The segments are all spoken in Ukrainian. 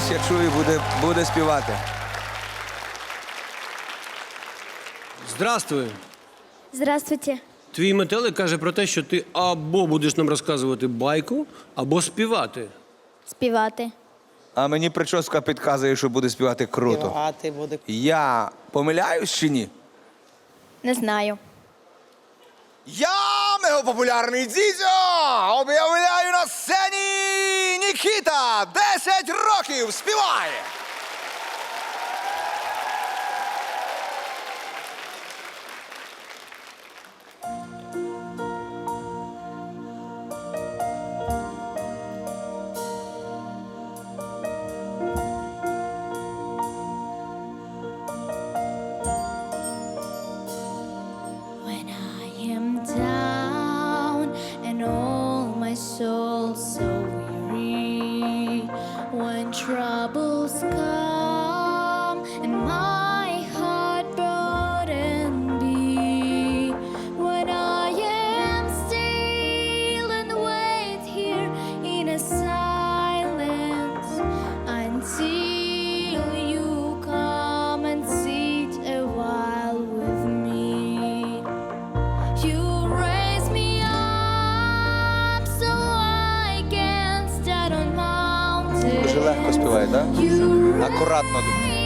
хтось, я чую, буде, буде співати. Здравствуй. Здравствуйте. Твій метелик каже про те, що ти або будеш нам розказувати байку, або співати. Співати. А мені прическа підказує, що буде співати круто. Співати буде. Я помиляюсь чи ні? Не знаю. Я, мегапопулярний дідьо, об'являю на сцені Нікіта! 10 років співає! Легко співає,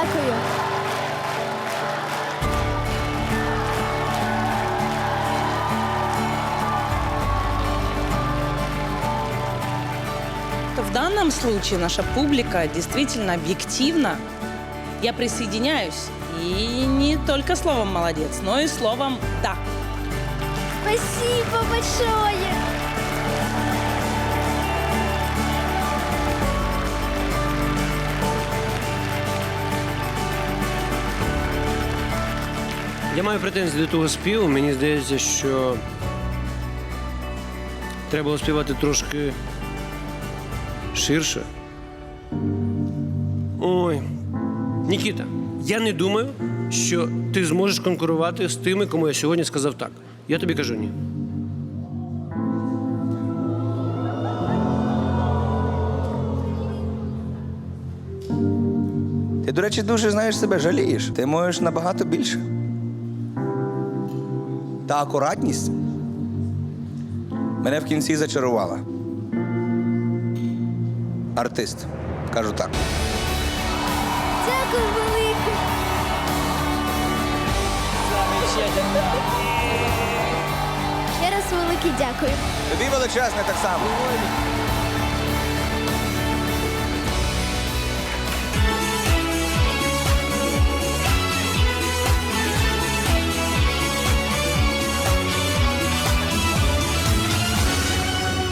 Дякую. В данном случае наша публика действительно объективна. Я присоединяюсь. И не только словом «молодец», но и словом «да». Спасибо большое. Я маю претензії до того співу. Мені здається, що треба було співати трошки ширше. Ой. Нікіта, я не думаю, що ти зможеш конкурувати з тими, кому я сьогодні сказав так. Я тобі кажу ні. Ти, до речі, дуже знаєш себе, жалієш. Ти можеш набагато більше. Та акуратність мене в кінці зачарувала. Артист. Кажу так. Дякую велике. Ще раз велике дякую. Тобі величезне так само.